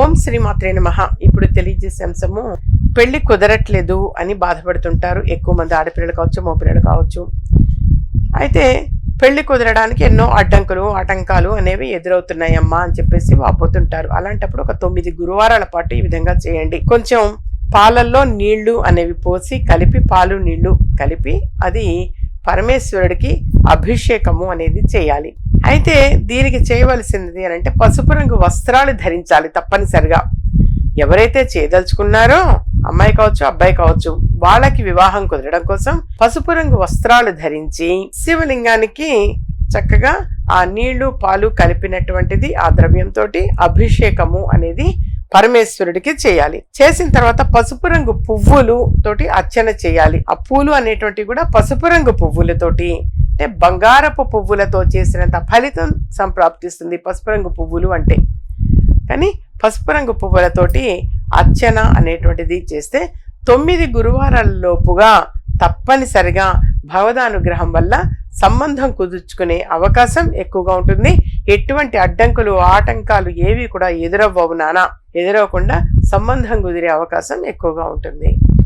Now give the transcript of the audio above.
ఓం శ్రీ నమ. ఇప్పుడు తెలియజేసే అంశము పెళ్ళి కుదరట్లేదు అని బాధపడుతుంటారు. ఎక్కువ మంది ఆడపిల్లలు కావచ్చు మగపిల్లలు కావచ్చు. అయితే పెళ్ళి కుదరడానికి ఎన్నో అడ్డంకులు ఆటంకాలు అనేవి ఎదురవుతున్నాయమ్మా అని చెప్పేసి వాపోతుంటారు. అలాంటప్పుడు ఒక తొమ్మిది గురువారాల పాటు ఈ విధంగా చేయండి. కొంచెం పాలల్లో నీళ్ళు అనేవి పోసి కలిపి పాలు నీళ్ళు కలిపి అది పరమేశ్వరుడికి అభిషేకము అనేది చేయాలి. అయితే దీనికి చేయవలసింది అని అంటే పసుపు రంగు వస్త్రాలు ధరించాలి తప్పనిసరిగా. ఎవరైతే చేయదలుచుకున్నారో అమ్మాయి కావచ్చు అబ్బాయి కావచ్చు వాళ్ళకి వివాహం కుదరడం కోసం పసుపు రంగు వస్త్రాలు ధరించి శివలింగానికి చక్కగా ఆ నీళ్ళు పాలు కలిపినటువంటిది ఆ ద్రవ్యంతో అభిషేకము అనేది పరమేశ్వరుడికి చేయాలి. చేసిన తర్వాత పసుపు రంగు పువ్వులు తోటి అర్చన చేయాలి. ఆ పూలు అనేటువంటివి కూడా పసుపు రంగు పువ్వులతోటి అంటే బంగారపు పువ్వులతో చేసినంత ఫలితం సంప్రాప్తిస్తుంది పసుపు రంగు పువ్వులు అంటే. కానీ పసుపు రంగు పువ్వులతోటి అర్చన అనేటువంటిది చేస్తే తొమ్మిది గురువారాల లోపుగా తప్పనిసరిగా భగవదానుగ్రహం వల్ల సంబంధం కుదుర్చుకునే అవకాశం ఎక్కువగా ఉంటుంది. ఎటువంటి అడ్డంకులు ఆటంకాలు ఏవి కూడా ఎదురవ్వవు నానా. ఎదురవకుండా సంబంధం కుదిరే అవకాశం ఎక్కువగా ఉంటుంది.